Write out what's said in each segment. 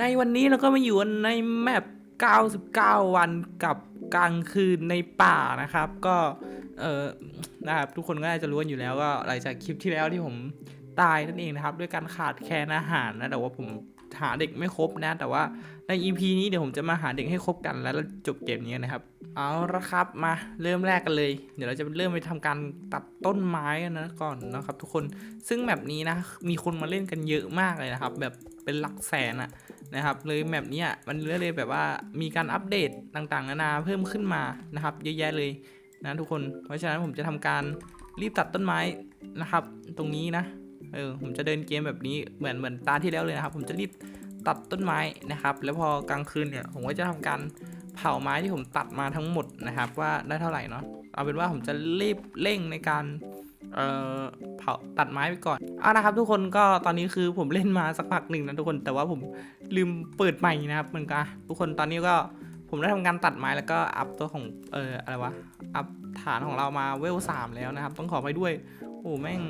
ในวันนี้เราก็มาอยู่ในแมป 99 วันกับกลางคืนในป่านะครับ ก็เออนะครับทุกคนก็น่าจะรู้กันอยู่แล้วก็หลังจากคลิปที่แล้วที่ผมตายนั่นเองนะครับ ด้วยการขาดแคลนอาหารนะแต่ว่าผมหาเด็กไม่ครบนะ แต่ว่าใน EP นี้เดี๋ยวผมจะมาหาเด็กให้ครบกันแล้วจบเกมนี้นะครับ เอาละครับมาเริ่มแรกกันเลย เดี๋ยวเราจะเริ่มไปทำการตัดต้นไม้กันนะก่อนนะครับ ทุกคนซึ่งแมปนี้นะมีคนมาเล่นกันเยอะมากเลยนะครับ แบบเป็นหลักแสนอะ นะครับเลยแมปนี้มันเลยแบบว่ามีการอัปเดตต่างๆ นานาเพิ่มขึ้นมานะครับ เยอะแยะเลยนะทุกคนเพราะฉะนั้นผมจะทำการรีบตัดต้นไม้นะครับ ตรงนี้นะเออผมจะเดินเกมแบบนี้เหมือนเหมือนตาที่แล้วเลยนะครับ ผมจะรีบตัดต้นไม้นะครับ แล้วพอกลางคืนเนี่ยผมก็จะทำการเผาไม้ที่ผมตัดมาทั้งหมดนะครับ ว่าได้เท่าไหร่เนาะเอาเป็นว่าผมจะรีบเร่งในการ เอ่อเผาตัดไม้ไปก่อนเอานะครับ ทุกคนก็ตอนนี้คือผมเล่นมาสักพักหนึ่งนะทุกคนแต่ว่าผมลืมเปิดใหม่นะครับเหมือนกันทุกคนตอนนี้ก็ผมได้ทำการตัดไม้แล้วก็อัพตัวของเอ่ออะไรวะอัพฐานของเรามาเวลสามแล้วนะครับ ต้องขอไปด้วย โอ้แม่ง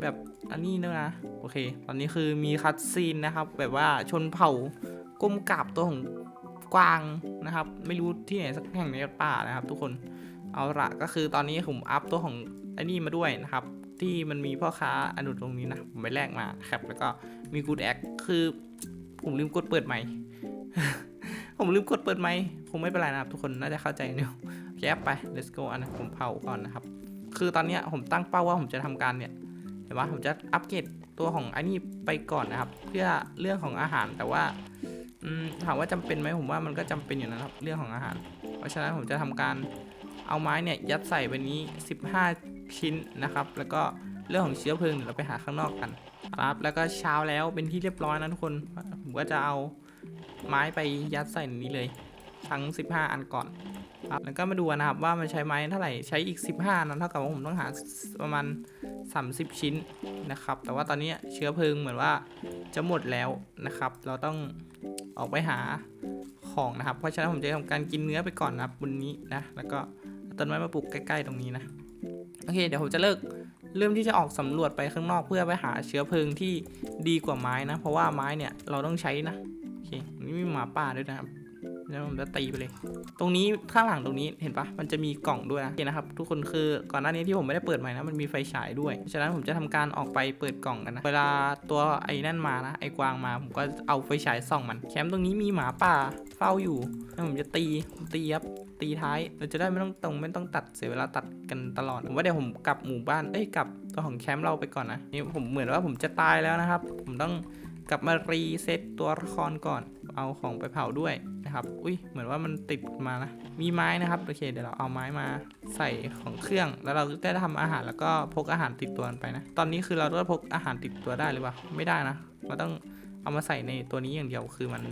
แบบอันนี้ด้วยนะโอเค ตอนนี้คือมีคัตซีนนะครับ แบบว่าชนเผ่าก้มกราบตัวของกวางนะครับ ไม่รู้ที่ไหนสักแห่งในป่านะครับ ทุกคน เอาละก็คือตอนนี้ผมอัพตัวของไอ้นี่มาด้วยนะครับ ที่มันมีพ่อค้าอนุตรงนี้นะผมไปแลกมาครับ แล้วก็มีกูดแอคคือผมลืมกดเปิดใหม่ ผมลืมกดเปิดใหม่คงไม่เป็นไรนะครับทุกคนน่าจะเข้าใจเนี่ยแคไป let's go อันนะผมเผาก่อนนะครับ คือตอนนี้ผมตั้งเป้าว่าผมจะทำการเนี่ยเห็นว่าผมจะอัปเกรดตัวของไอ้นี่ไปก่อนนะครับ เพื่อเรื่องของอาหารแต่ว่าถามว่าจำเป็นไหมผมว่ามันก็จำเป็นอยู่นะครับ เรื่องของอาหาร เพราะฉะนั้นผมจะทำการ เอาไม้เนี่ยยัดใส่ไปนี้ 15 ชิ้นนะครับ แล้วก็เรื่องของเชื้อเพลิงเดี๋ยวเราไปหาข้างนอกกันครับ แล้วก็เช้าแล้วเป็นที่เรียบร้อยนะทุกคนผมก็จะเอาไม้ไปยัดใส่นนี้เลย ทั้ง 15 อันก่อนครับแล้วก็มาดูนะครับว่ามันใช้ไม้เท่าไหร่ใช้อีก 15 นั้นเท่ากับว่าผมต้องหาประมาณ 30 ชิ้นนะครับ แต่ว่าตอนนี้เชื้อเพลิงเหมือนว่าจะหมดแล้วนะครับ เราต้องออกไปหาของนะครับ เพราะฉะนั้นผมจะทำการกินเนื้อไปก่อนนะครับนนี้นะ แล้วก็ ต้นไม้มาปลูกใกล้ ๆ ตรงนี้นะ โอเค เดี๋ยวผมจะเลิกเริ่มที่จะออกสำรวจไปข้างนอกเพื่อไปหาเชื้อเพลิงที่ดีกว่าไม้นะ เพราะว่าไม้เนี่ยเราต้องใช้นะ โอเคนี้มีหมาป่าด้วยนะครับแล้วผมจะตีไปเลย ตรงนี้ข้างหลังตรงนี้เห็นปะมันจะมีกล่องด้วยนะโอเคนะครับ ทุกคนคือก่อนหน้านี้ที่ผมไม่ได้เปิดใหม่นะมันมีไฟฉายด้วย ฉะนั้นผมจะทำการออกไปเปิดกล่องกันนะ เวลาตัวไอ้นั่นมานะไอ้กวางมาผมก็เอาไฟฉายส่องมัน แคมป์ตรงนี้มีหมาป่าเฝ้าอยู่แล้วผมจะตีตีครับ ตีท้าย เราจะได้ไม่ต้องตรงไม่ต้องตัดเสียเวลาตัดกันตลอดผมว่าเดี๋ยวผมกลับหมู่บ้านเอ้ยกลับตัวของแคมป์เราไปก่อนนะนี่ผมเหมือนว่าผมจะตายแล้วนะครับ ผมต้องกลับมารีเซ็ตตัวละครก่อน เอาของไปเผาด้วยนะครับ อุ้ยเหมือนว่ามันติดมานะ มีไม้นะครับ โอเค เดี๋ยวเราเอาไม้มาใส่ของเครื่อง แล้วเราได้ทำอาหารแล้วก็พกอาหารติดตัวไปนะ ตอนนี้คือเราต้องพกอาหารติดตัวได้หรือเปล่า ไม่ได้นะ เราต้องเอามาใส่ในตัวนี้อย่างเดียว คือมัน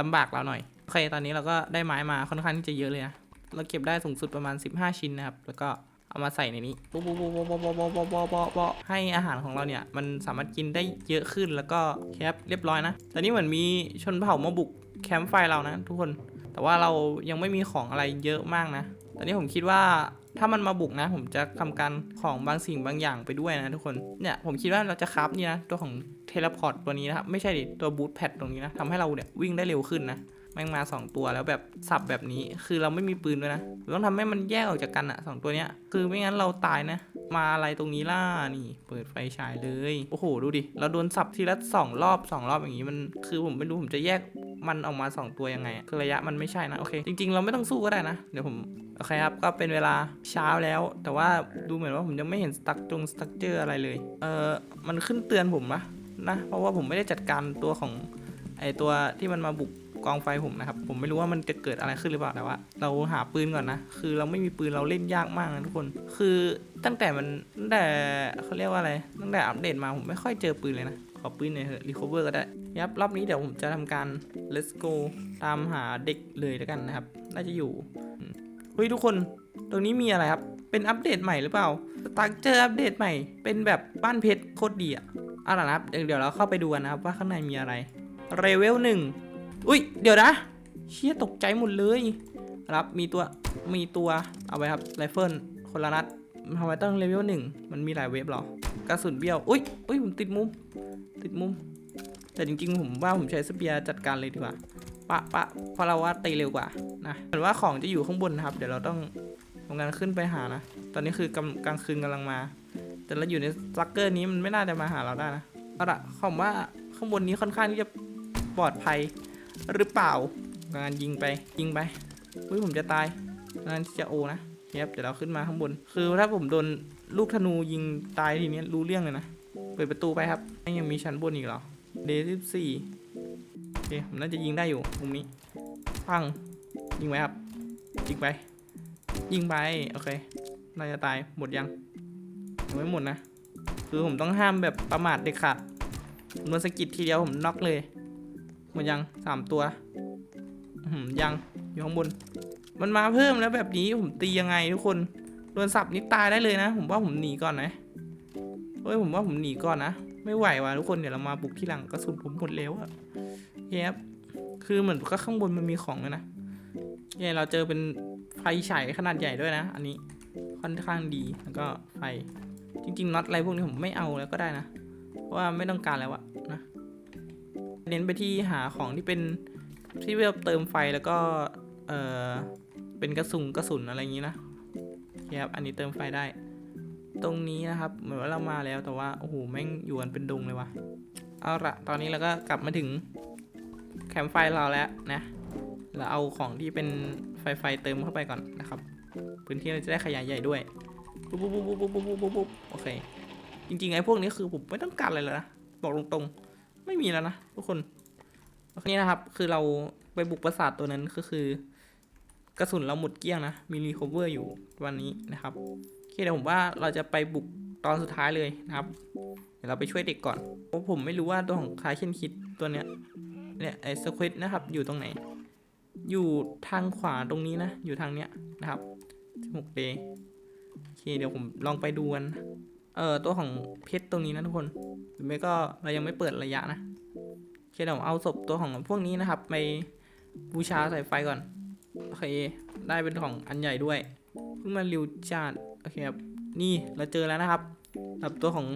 ลำบากเราหน่อย โอเคตอนนี้เราก็ได้ไม้มาค่อนข้างที่จะเยอะเลยนะ เราเก็บได้สูงสุดประมาณ 15 ชิ้นนะครับ แล้วก็เอามาใส่ในนี้บบบบบบบให้อาหารของเราเนี่ย มันสามารถกินได้เยอะขึ้นแล้วก็แคปเรียบร้อยนะ ตอนนี้เหมือนมีชนเผ่ามาบุกแคมป์ไฟเรานะ ทุกคน แต่ว่าเรายังไม่มีของอะไรเยอะมากนะ ตอนนี้ผมคิดว่าถ้ามันมาบุกนะ ผมจะทำการของบางสิ่งบางอย่างไปด้วยนะทุกคน เนี่ยผมคิดว่าเราจะครับนี่นะตัวของเทเลพอร์ตตัวนี้นะครับไม่ใช่ดิตัวบูทแพดตรงนี้นะทำให้เราเนี่ยวิ่งได้เร็วขึ้นนะ แม่งมา 2 ตัวแล้วแบบสับแบบนี้ คือเราไม่มีปืนด้วยนะต้องทำให้มันแยกออกจากกันอะสองตัวเนี้ย คือไม่งั้นเราตายนะ มาอะไรตรงนี้ล่ะนี่ เปิดไฟฉายเลย โอ้โห ดูดิ เราโดนสับทีละสองรอบสองรอบอย่างนี้มัน คือผมไม่รู้ผมจะแยกมันออกมา 2 ตัวยังไงอะคือระยะมันไม่ใช่นะ โอเค จริง ๆ เราไม่ต้องสู้ก็ได้นะ เดี๋ยวผม โอเคครับ ก็เป็นเวลาเช้าแล้ว แต่ว่าดูเหมือนว่าผมยังไม่เห็นสตั๊กจงสตั๊กเจออะไรเลย เออมันขึ้นเตือนผมนะนะ เพราะว่าผมไม่ได้จัดการตัวของไอตัวที่มันมาบุก กองไฟผมนะครับ ผมไม่รู้ว่ามันจะเกิดอะไรขึ้นหรือเปล่าแต่ว่า เราหาปืนก่อนนะ คือเราไม่มีปืนเราเล่นยากมากนะทุกคน คือตั้งแต่มันตั้งแต่เขาเรียกว่าอะไร ตั้งแต่อัปเดตมาผมไม่ค่อยเจอปืนเลยนะขอปืนหน่อยเถอะรีคอเวอร์ก็ได้ยับรอบนี้เดี๋ยวผมจะทำการ let's go ตามหาเด็กเลยแล้วกันนะครับ น่าจะอยู่เฮ้ยทุกคน ตรงนี้มีอะไรครับ เป็นอัปเดตใหม่หรือเปล่าตักเจออัปเดตใหม่ เป็นแบบบ้านเพชรโคตรดีอะเอาล่ะนะครับ เดี๋ยวเดี๋ยวเราเข้าไปดูกันนะครับว่าข้างในมีอะไรเรเวลหนึ่ง อุ้ย เดี๋ยวนะ เชี่ยตกใจหมดเลย ครับ มีตัว มีตัว เอาไปครับ ไรเฟิล คนละนัดทำไมต้องเลเวลหนึ่ง มันมีหลายเวฟหรอ กระสุนเบี้ยว อุ้ยอุ้ย ผมติดมุม ติดมุม แต่จริงๆ ผมว่าผมใช้สเปียร์จัดการเลยดีกว่า ปะปะเพราะเราว่าตีเร็วกว่า นะเหมือนว่าของจะอยู่ข้างบนนะครับ เดี๋ยวเราต้องทำงานขึ้นไปหานะ ตอนนี้คือกำกลางคืนกำลังมา แต่เราอยู่ในสักเกอร์นี้มันไม่น่าจะมาหาเราได้นะ เอาละผมว่าข้างบนนี้ค่อนข้างที่จะปลอดภัย หรือเปล่างานยิงไปยิงไปอุ้ยผมจะตายงานที่จะโอนะเทียบเดี๋ยวเราขึ้นมาข้างบน คือถ้าผมโดนลูกธนูยิงตายทีนี้รู้เรื่องเลยนะเปิดประตูไปครับยังมีชั้นบนอีกเหรอเดย์สิบสี่โอเคผมน่าจะยิงได้อยู่มุมนี้พังยิงไปครับยิงไป ยิงไปโอเคน่าจะตายหมดยังยังไม่หมดนะ คือผมต้องห้ามแบบประมาทเด็ดขาดโดนสกิดทีเดียวผมน็อกเลย มดยังสามตัวยังอยู่ข้างบน มันมาเพิ่มแล้วแบบนี้ผมตียังไงทุกคนโดนสับนี่ตายได้เลยนะ ผมว่าผมหนีก่อนนะเฮ้ยผมว่าผมหนีก่อนนะไม่ไหวว่ะทุกคนเดี๋ยวเรามาบุกที่หลังกระสุนผมหมดแล้วอะเฮ้ยบคือเหมือนก็ข้างบนมันมีของเลยนะเฮ้ยเราเจอเป็นไฟฉายขนาดใหญ่ด้วยนะ อันนี้ค่อนข้างดีแล้วก็ไฟจริงๆน็อตอะไรพวกนี้ผมไม่เอาแล้วก็ได้นะเพราะว่าไม่ต้องการแล้วอะ เน้นไปที่หาของที่เป็นที่แบบเติมไฟแล้วก็เออเป็นกระสุนกระสุนอะไรอย่างนี้นะครับอันนี้เติมไฟได้ ตรงนี้นะครับ เหมือนว่าเรามาแล้วแต่ว่าโอ้โหแม่งอยู่กันเป็นดงเลยวะ่ะเอาละตอนนี้เราก็กลับมาถึงแคมป์ไฟเราแล้วนะเราเอาของที่เป็นไฟไฟเติมเข้าไปก่อนนะครับ พื้นที่เราจะได้ขยายใหญ่ด้วยปุ๊บปุ๊บปุ๊บปุ๊บปุ๊บปุ๊บโอเคจริงๆไอ้พวกนี้คือผมไม่ต้องการอะไรเลยนะบอกตรงๆ ไม่มีแล้วนะทุกคนนี่นะครับ คือเราไปบุกปราสาทตัวนั้นก็คือ กระสุนเราหมดเกลี้ยงนะ มีรีคอเวอร์อยู่วันนี้นะครับโอเคเดี๋ยวผมว่าเราจะไปบุกตอนสุดท้ายเลยนะครับ เดี๋ยวเราไปช่วยเด็กก่อนเพราะผมไม่รู้ว่าตัวของคลายเช่นคิดตัวเนี้ยเนี่ยไอ้สควิตนะครับ อยู่ตรงไหน อยู่ทางขวาตรงนี้นะ อยู่ทางเนี้ยนะครับ16 day โอเคเดี๋ยวผมลองไปดูกัน เอ่อตัวของเพชรตรงนี้นะทุกคนหรือไม่ก็เรายังไม่เปิดระยะนะโอเคเดี๋ยวเอาศพตัวของพวกนี้นะครับ ไปบูชาใส่ไฟก่อนโอเคได้เป็นของอันใหญ่ด้วยเพิ่งมาริวจาดโอเคครับนี่เราเจอแล้วนะครับกับตัวของ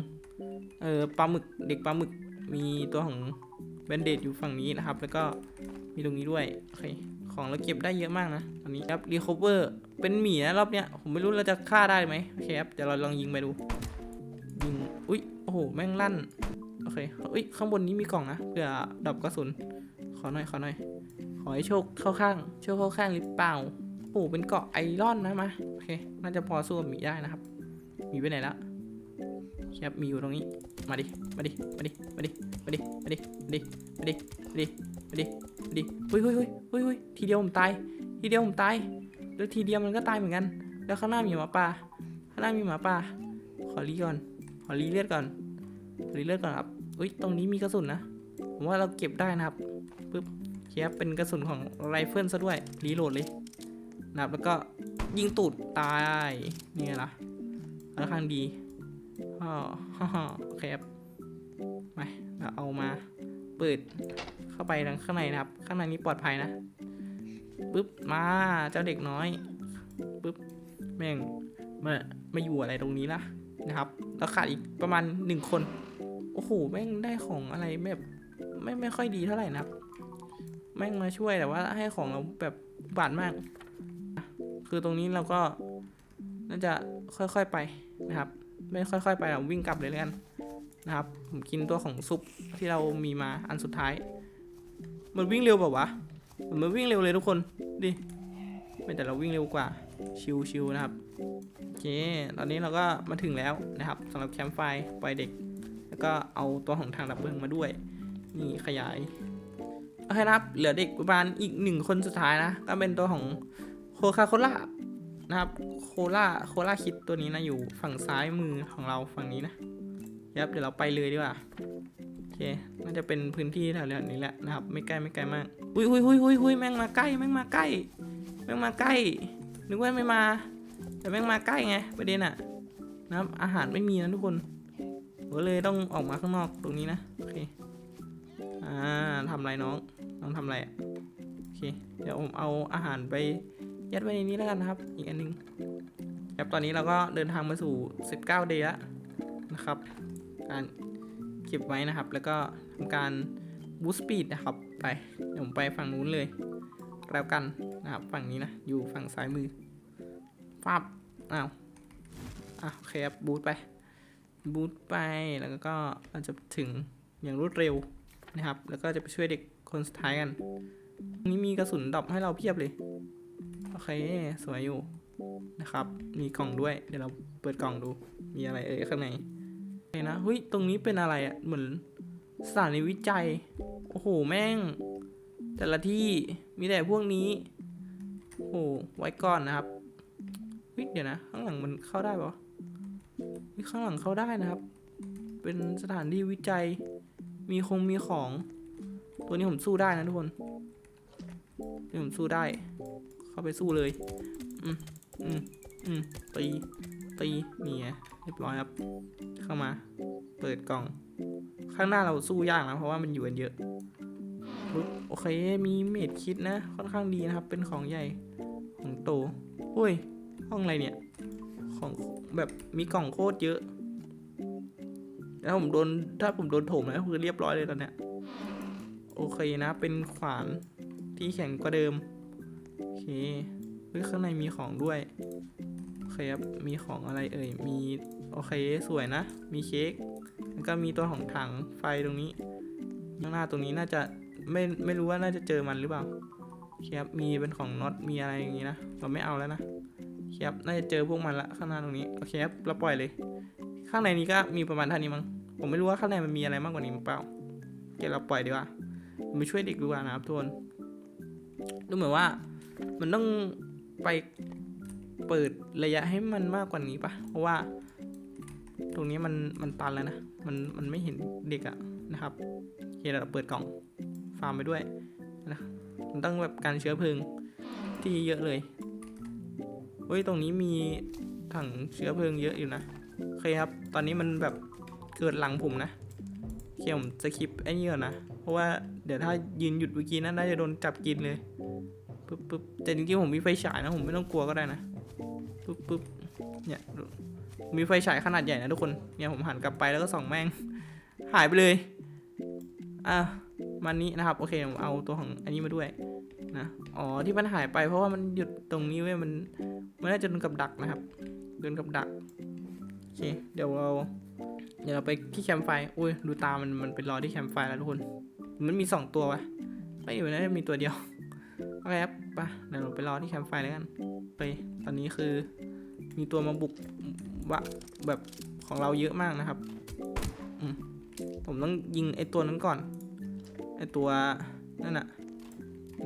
เอ่อปลาหมึกเด็กปลาหมึกมีตัวของแบนเดดอยู่ฝั่งนี้นะครับ แล้วก็มีตรงนี้ด้วยโอเคของเราเก็บได้เยอะมากนะตอนนี้ครับรีคอเวอร์เป็นหมีนะรอบเนี้ยผมไม่รู้เราจะฆ่าได้ไหมโอเคครับเดี๋ยวเราลองยิงไปดู ยิง อุ้ย โอ้โห แม่งลั่น โอเค อุ้ย ข้างบนนี้มีกล่องนะเพื่อดับกระสุน ขอหน่อย ขอหน่อย ขอให้โชคเข้าข้าง โชคเข้าข้างหรือเปล่าโอ้เป็นเกาะไอรอนนะมา โอเค น่าจะพอสู้กับหมีได้นะครับ หมีไปไหนแล้วครับมีอยู่ตรงนี้ มาดิ มาดิ มาดิ มาดิ มาดิ มาดิ มาดิ มาดิ มาดิ มาดิ มาดิเฮ้ยเฮ้ยเฮ้ยเฮ้ยเฮ้ยทีเดียวผมตาย ทีเดียวผมตาย แล้วทีเดียวมันก็ตายเหมือนกัน แล้วข้างหน้ามีหมาป่า ข้างหน้ามีหมาป่า ขอรีก่อน ขอรีเลือดก่อนรีเลือดก่อนครับอุ้ยตรงนี้มีกระสุนนะ ผมว่าเราเก็บได้นะครับปึ๊บเคียบเป็นกระสุนของไรเฟิลซะด้วยรีโหลดเลยนะครับแล้วก็ยิงตูดตายนี่ไงล่ะค่อนข้างดีอ๋อโอเคครับไปเราเอามาเปิดเข้าไปทางข้างในนะครับ ข้างในนี้ปลอดภัยนะปึ๊บมาเจ้าเด็กน้อยปึ๊บแม่งมามาอยู่อะไรตรงนี้ละนะครับ แล้วขาดอีกประมาณหนึ่งคน โอ้โห แม่งได้ของอะไรแบบไม่ไม่ค่อยดีเท่าไหร่นะครับ แม่งมาช่วยแต่ว่าให้ของเราแบบบาดมาก คือตรงนี้เราก็น่าจะค่อยๆไปนะครับ ไม่ค่อยๆไปเราวิ่งกลับเลยแล้วกันนะครับ ผมกินตัวของซุปที่เรามีมาอันสุดท้าย มันวิ่งเร็วแบบวะมันมันวิ่งเร็วเลยทุกคนดิไม่แต่เราวิ่งเร็วกว่า ชิวๆนะครับโอเคตอนนี้เราก็มาถึงแล้วนะครับสำหรับแคมป์ไฟปล่อยเด็ก แล้วก็เอาตัวของทางดับเพลิงมาด้วย นี่ขยายโอเคนะครับ เหลือเด็กประมาณอีกหนึ่งคนสุดท้ายนะ ก็เป็นตัวของโคคาโคล่านะครับโคล่าโคล่าคิดตัวนี้นะอยู่ฝั่งซ้ายมือของเราฝั่งนี้นะยับ เดี๋ยวเราไปเลยดีกว่าโอเคน่าจะเป็นพื้นที่แถวๆนี้แหละนะครับ ไม่ใกล้ไม่ไกลมากอุ้ยอุ้ยอุ้ยอุ้ยอุ้ยแม่งมาใกล้แม่งมาใกล้แม่งมาใกล้ นึกว่าไม่มา แต่แม่งมาใกล้ไงประเด็นอะนะครับอาหารไม่มีนะทุกคนก็เลยต้องออกมาข้างนอกตรงนี้นะโอเคอ่าทำไรน้องน้องทำอะไรโอเค เดี๋ยวผมเอาอาหารไปยัดไว้ในนี้แล้วกันนะครับ อีกอันหนึงครับตอนนี้เราก็เดินทางมาสู่ 19 เดย์แล้วนะครับการเก็บไว้นะครับ แล้วก็ทำการบูสปีดนะครับ ไปเดี๋ยวผมไปฝั่งนู้นเลย แล้วกัน นะครับฝั่งนี้นะอยู่ฝั่งซ้ายมือฟับอ้าวอะโอเคครับบูทไปบูทไปแล้วก็เราจะถึงอย่างรวดเร็วนะครับ แล้วก็จะไปช่วยเด็กคนสุดท้ายกันนี้มีกระสุนดอปให้เราเพียบเลย โอเค สวยอยู่นะครับ มีกล่องด้วย เดี๋ยวเราเปิดกล่องดู มีอะไรเอ่ยข้างในโอเคนะเฮ้ย ตรงนี้เป็นอะไรอะ่ะ เหมือนสถานีวิจัย โอ้โห แม่ง แต่ละที่มีแต่พวกนี้ โอ้ไว้ก่อนนะครับเฮ้ยเดี๋ยวนะ ข้างหลังมันเข้าได้ปะเฮ้ยข้างหลังเข้าได้นะครับ เป็นสถานที่วิจัย มีคงมีของ ตัวนี้ผมสู้ได้นะทุกคนนี่ผมสู้ได้ เข้าไปสู้เลย อืมอืมอืมตี ตีเนี่ไงเรียบร้อยครับ เข้ามา เปิดกล่อง ข้างหน้าเราสู้ยากนะ เพราะว่ามันอยู่กันเยอะ โอเค มีเมดคิดนะ ค่อนข้างดีนะครับ เป็นของใหญ่ ของโตอุ้ย ห้องอะไรเนี่ย ของแบบมีกล่องโคตรเยอะ แล้วผมโดน ถ้าผมโดนถมนะคือเรียบร้อยเลยตอนเนี้ย โอเคนะ เป็นขวานที่แข็งกว่าเดิม โอเคเฮ้ยข้างในมีของด้วยโอเคครับ มีของอะไรเอ่ย มี โอเค สวยนะ มีเค้ก แล้วก็มีตัวของถังไฟตรงนี้ข้างหน้าตรงนี้น่าจะไม่ไม่รู้ว่าน่าจะเจอมันหรือเปล่า โอเคครับมีเป็นของน็อตมีอะไรอย่างงี้นะ เราไม่เอาแล้วนะโอเคครับน่าจะเจอพวกมันละข้างหน้าตรงนี้โอเคครับเราปล่อยเลย ข้างในนี้ก็มีประมาณเท่านี้มั้งผมไม่รู้ว่าข้างในมันมีอะไรมากกว่านี้หรือเปล่าโอเคเราปล่อยดีกว่ามไปช่วยเด็กดีกว่านะครับทุกคนดูเหมือนว่ามันต้องไปเปิดระยะให้มันมากกว่านี้ปะเพราะว่า ตรงนี้มันมันตันแล้วนะ มันมันไม่เห็นเด็กอะนะครับโอเคเราเปิดกล่องฟาร์มไปด้วยนะ มันต้องแบบการเชื้อเพลิงที่เยอะเลยเฮ้ยตรงนี้มีถังเชื้อเพลิงเยอะอยู่นะโอเคครับ ตอนนี้มันแบบเกิดหลังผมนะโอเคผมจะคลิปไอ้นี่ก่อนนะ เพราะว่าเดี๋ยวถ้ายืนหยุดเมื่อกี้นั้นน่าจะโดนจับกินเลยปึ๊บปึ๊บแต่จริงๆผมมีไฟฉายนะผมไม่ต้องกลัวก็ได้นะปึ๊บปึ๊บเนี่ยมีไฟฉายขนาดใหญ่นะทุกคนเนี่ยผมหันกลับไปแล้วก็ส่องแม่ง หายไปเลยอะ มันนี้นะครับ โอเคผมเอาตัวของอันนี้มาด้วยนะอ๋อที่มันหายไปเพราะว่ามันหยุดตรงนี้เว้ยมันมันน่าจะโดนกับดักนะครับโดนกับดักโอเคเดี๋ยวเราเดี๋ยวเราไปที่แคมป์ไฟอุ้ยดูตามันมันเป็นรอที่แคมป์ไฟแล้วทุกคน มันมีสองตัววะไม่อยู่นะมีตัวเดียวโอเคครับไปเดี๋ยวเราไปรอที่แคมป์ไฟแล้วกันไปตอนนี้คือมีตัวมาบุกวะแบบของเราเยอะมากนะครับ ผมต้องยิงไอตัวนั้นก่อน ไอตัวนั่นน่ะ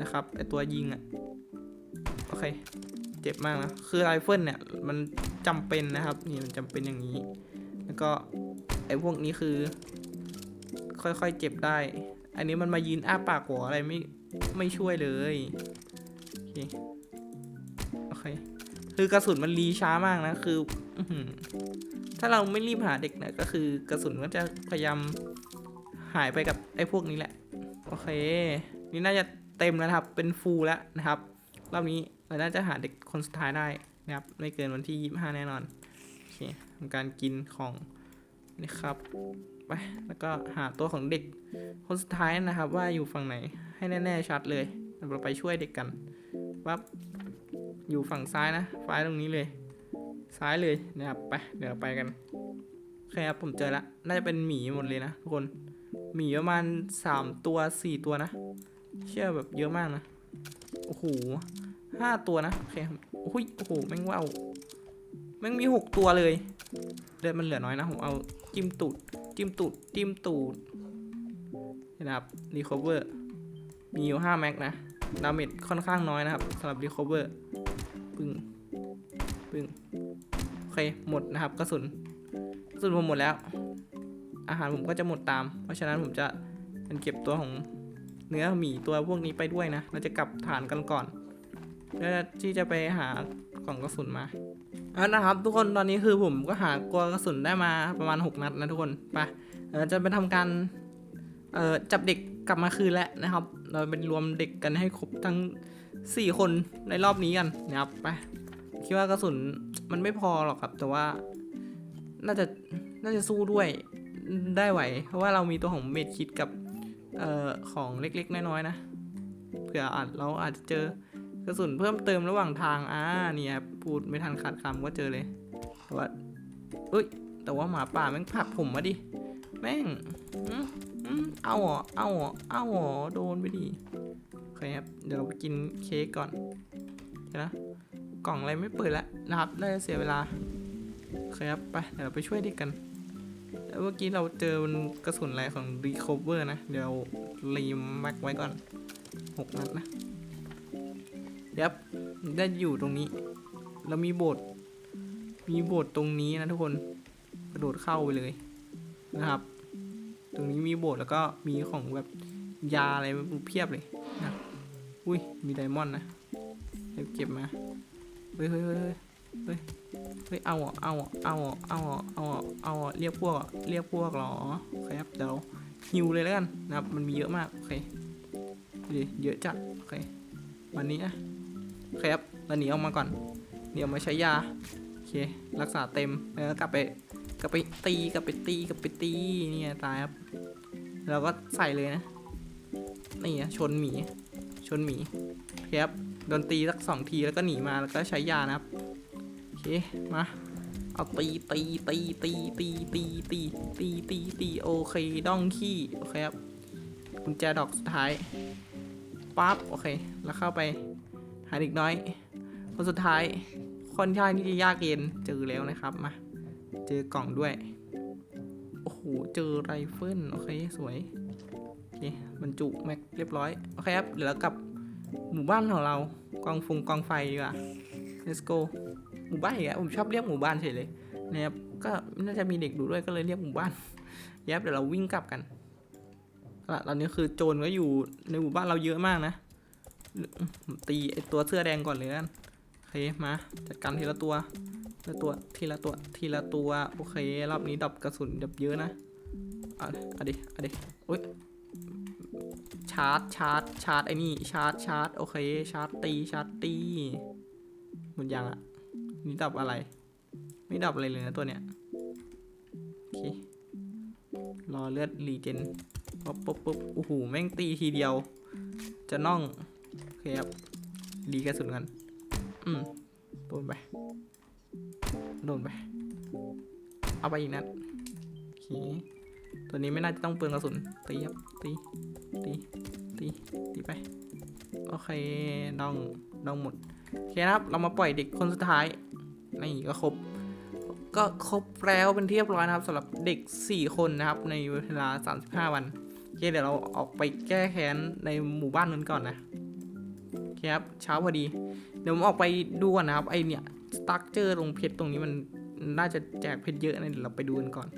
นะครับไอตัวยิงอะ่ะโอเคเจ็บมากนะคือไรเฟิลเนี่ยมันจำเป็นนะครับนี่มันจำเป็นอย่างนี้ แล้วก็ไอพวกนี้คือ ค่อยๆเจ็บได้ อันนี้มันมายืนอ้าปากหัวอะไรไม่ไม่ช่วยเลยโอเคโอเคคือกระสุนมันรีช้ามากนะคืออื้อหือถ้าเราไม่รีบหาเด็กนะก็คือกระสุนก็จะพยายามหายไปกับไอ้พวกนี้แหละ โอเค นี่น่าจะเต็มแล้วครับ เป็นฟูลแล้วนะครับ รอบนี้เราน่าจะหาเด็กคนสุดท้ายได้นะครับ ไม่เกินวันที่ 25 แน่นอน โอเคทำการกินของนี่ครับ ไป แล้วก็หาตัวของเด็กคนสุดท้ายนะครับ ว่าอยู่ฝั่งไหน ให้แน่ๆชัดเลย เราไปช่วยเด็กกันวับอยู่ฝั่งซ้ายนะซ้ายตรงนี้เลย ซ้ายเลยนะครับ ไป เดี๋ยวไปกันโอเคครับผมเจอและน่าจะเป็นหมีหมดเลยนะทุกคน มีประมาณสามตัวสี่ตัวนะ เชื่อแบบเยอะมากนะ โอ้โหห้าตัวนะ โอเคครับโอ้ยโอ้โหแม่งว่าวแม่งมีหกตัวเลยเลือดมันเหลือน้อยนะ ผมเอาจิ้มตูด จิ้มตูด จิ้มตูดนะครับรีคอเวอร์มีอยู่ห้าแม็กนะดาเมจค่อนข้างน้อยนะครับสำหรับรีคอเวอร์ปึ้งปึ้งโอเคหมดนะครับกระสุนกระสุนผมหมดแล้ว อาหารผมก็จะหมดตาม เพราะฉะนั้นผมจะเป็นเก็บตัวของเนื้อหมีตัวพวกนี้ไปด้วยนะ เราจะกลับฐานกันก่อนเพื่อที่จะไปหากล่องกระสุนมาเอานะครับ ทุกคนตอนนี้คือผมก็หากลัวกระสุนได้มาประมาณ 6 นัดนะทุกคนไปเออจะไปทำการเอ่อจับเด็กกลับมาคืนแล้วนะครับ เราเป็นรวมเด็กกันให้ครบทั้ง 4 คนในรอบนี้กันนะครับไปคิดว่ากระสุนมันไม่พอหรอกครับ แต่ว่าน่าจะน่าจะสู้ด้วย ได้ไหว เพราะว่าเรามีตัวของเมดคิดกับเอ่อของเล็กๆ น้อยๆนะเผื่ออาจเราอาจจะเจอกระสุนเพิ่มเติมระหว่างทางอ่าเนี่ยครับพูดไม่ทันขาดคำก็เจอเลยแต่ว่าเอ้ย แต่ว่าหมาป่าแม่งผลักผมมาดิ แม่งอืมอืมเอาเหรอเอาเหรอเอาหรอโดนไปดิโอเคครับเดี๋ยวเราไปกินเค้กก่อนเดี๋ยวนะกล่องอะไรไม่เปิดแล้วนะครับน่าจะเสียเวลาโอเคครับไปเดี๋ยวเราไปช่วยเด็กกัน เมื่อกี้เราเจอมันกระสุนอะไรของ Recover นะ เดี๋ยวรีแม็กไว้ก่อนหกนัดนะเดี๋ยวได้อยู่ตรงนี้ เรามีโบสถ์มีโบสถ์ตรงนี้นะทุกคนกระโดดเข้าไปเลยนะครับ ตรงนี้มีโบสถ์แล้วก็มีของแบบยาอะไรเพียบเลยนะอุ้ยมีไดมอนด์นะเดี๋ยวเก็บมาเฮ้ยเฮ้ยเฮ้ยเฮ้ย เฮ้ยเอาอะเอาอะเอาอะเอาอะเอาอะเอาอะเรียกพวกอะเรียกพวกเหรอโอเคครับเดี๋ยวฮิวเลยแล้วกันนะครับมันมีเยอะมากโอเคดิเยอะจัดโอเควันนี้นะโอเคครับเราหนีออกมาก่อนเดี๋ยวมาใช้ยาโอเครักษาเต็มแล้วก็กลับไปกลับไปตีกลับไปตีกลับไปตีนี่ไงตายครับเราก็ใส่เลยนะนี่อะชนหมีชนหมีโอเคครับโดนตีสักสองทีแล้วก็หนีมาแล้วก็ใช้ยานะครับ เคมาเอาตีตีตีตีตีตีตีตีตีตีโอเคดองขี้โอเคครับกุญแจดอกสุดท้ายปั๊บโอเค แล้วเข้าไปหาเด็กน้อย คนสุดท้ายค่อนข้างที่จะยากเย็นเจอแล้วนะครับมาเจอกล่องด้วยโอ้โหเจอไรเฟิลโอเคสวยโอเคบรรจุแม็กเรียบร้อยโอเคครับเดี๋ยวเรากลับหมู่บ้านของเรากองฟงกองไฟดีกว่า let's go หมู่บ้านอีกแล้วผมชอบเรียกหมู่บ้านเฉยเลยนะครับก็น่าจะมีเด็กดูด้วยก็เลยเรียกหมู่บ้านยับเดี๋ยวเราวิ่งกลับกันละตอนนี้คือโจรก็อยู่ในหมู่บ้านเราเยอะมากนะตีไอตัวเสื้อแดงก่อนเลยกันโอเคมาจัดการทีละตัวทีละตัวทีละตัวทีละตัวโอเครอบนี้ดรอปกระสุนดับเยอะนะอะเอาดิเอาดิโอ้ยชาร์จชาร์จชาร์จไอ้นี่ชาร์จชาร์จโอเคชาร์จตีชาร์จตีหมดยังอะ นี่ดับอะไร ไม่ดับอะไรเลยนะตัวเนี้ย โอเค รอเลือดรีเจนปุ๊บปุ๊บปุ๊บโอ้โห แม่งตีทีเดียว จะน่อง โอเคครับ รีกระสุนกัน อืมโดนไป โดนไป เอาไปอีกนัดโอเค ตัวนี้ไม่น่าจะต้องเปลืองกระสุน ตีครับ ตี ตี ตี ตีไป โอเคดองดองหมด โอเคนะครับ เรามาปล่อยเด็กคนสุดท้ายนี่ก็ครบ ก็ครบแล้วเป็นที่เรียบร้อยนะครับสำหรับเด็ก 4 คนนะครับ ในเวลา 35 วันโอเคเดี๋ยวเราออกไปแก้แค้นในหมู่บ้านนั้นก่อนนะโอเคครับเช้าพอดี เดี๋ยวผมออกไปดูก่อนนะครับไอเนี่ยสตั๊กเจอลงเพชรตรงนี้มันน่าจะแจกเพชรเยอะนะเดี๋ยวเราไปดูกันก่อน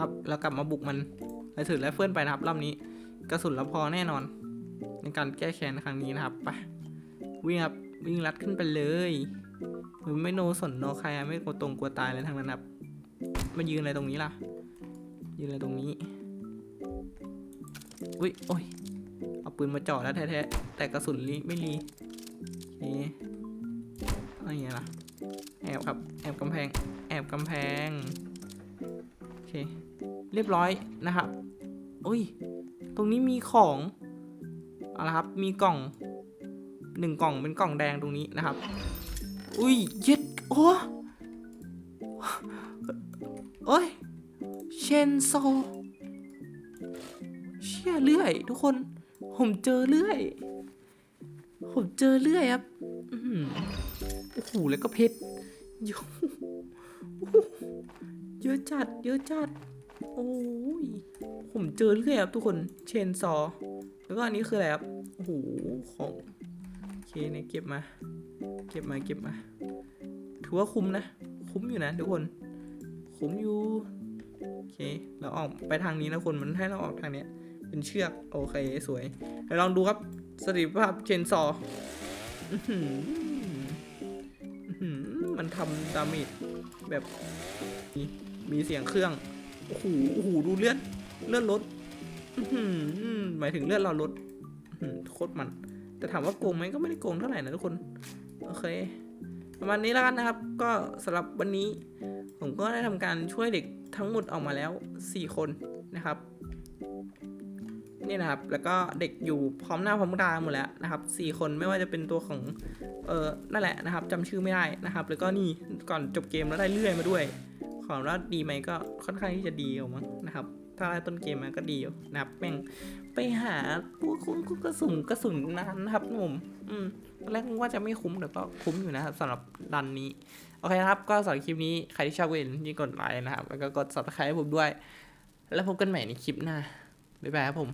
ครับแล้วกลับมาบุกมันแล้วถือไรเฟิลไปนะครับรอบนี้กระสุนเราพอแน่นอน ในการแก้แค้นครั้งนี้นะครับไป วิ่งครับ วิ่งลัดขึ้นไปเลยมันไม่โนสนโนใครไม่กลัวตรงกลัวตายเลยทั้งนั้นครับมายืนอะไรตรงนี้ล่ะ ยืนอะไรตรงนี้อุ้ยโอ้ยเอาปืนมาจ่อแล้วแท้ๆแต่กระสุนรีไม่รีโอเคอะไรเงี้ยล่ะแอบครับ แอบกำแพง แอบกำแพงโอเคเรียบร้อยนะครับอุ้ย ตรงนี้มีของเอาละครับ มีกล่อง หนึ่งกล่องเป็นกล่องแดงตรงนี้นะครับ อุ้ยเย็ดโอ้โอ้ยเชนโซเชี่ยเลื่อย ทุกคน ผมเจอเลื่อย ผมเจอเลื่อยครับอือหือโอ้โหแล้วก็เพชรเยอะเยอะจัด เยอะจัด โอ้ยผมเจอเรื่อยครับทุกคน เชนซอ แล้วก็อันนี้คืออะไรครับ โอ้โห ของ เคเนี่ยเก็บมา เก็บมาเก็บมา ถือว่าคุ้มนะ คุ้มอยู่นะทุกคน คุ้มอยู่ โอเค เราออกไปทางนี้นะคน มันให้เราออกทางเนี้ย เป็นเชือก โอเค สวยเดี๋ยวลองดูครับสถิติภาพเชนซอมันทำดาเมจแบบมีมีเสียงเครื่อง โอ้โห โอ้โห ดูเลือด เลือดลดหมายถึงเลือดเราลดโคตรมัน แต่ถามว่าโกงไหมก็ไม่ได้โกงเท่าไหร่นะทุกคน โอเค ประมาณนี้แล้วกันนะครับ ก็สำหรับวันนี้ ผมก็ได้ทำการช่วยเด็กทั้งหมดออกมาแล้ว 4 คนนะครับนี่นะครับ แล้วก็เด็กอยู่พร้อมหน้าพร้อมตาหมดแล้วนะครับสี่คนไม่ว่าจะเป็นตัวของเออนั่นแหละนะครับจำชื่อไม่ได้นะครับ แล้วก็นี่ก่อนจบเกมแล้วได้เลื่อยมาด้วยขอว่าดีไหมก็ค่อนข้างที่จะดีอยู่มั้งนะครับ ถ้าได้ต้นเกมมาก็ดีอยู่นะครับแม่ง ไปหาพวกคุ้มกระสุนกระสุนนานนะครับหนุ่มอืมตอนแรกว่าจะไม่คุ้มแต่ก็คุ้มอยู่นะครับสำหรับดันนี้ โอเคนะครับ ก็สำหรับคลิปนี้ ใครที่ชอบก็อย่าลืมกดไลค์นะครับ แล้วก็กด subscribe ให้ผมด้วย แล้วพบกันใหม่ในคลิปหน้าบ๊ายบายครับผม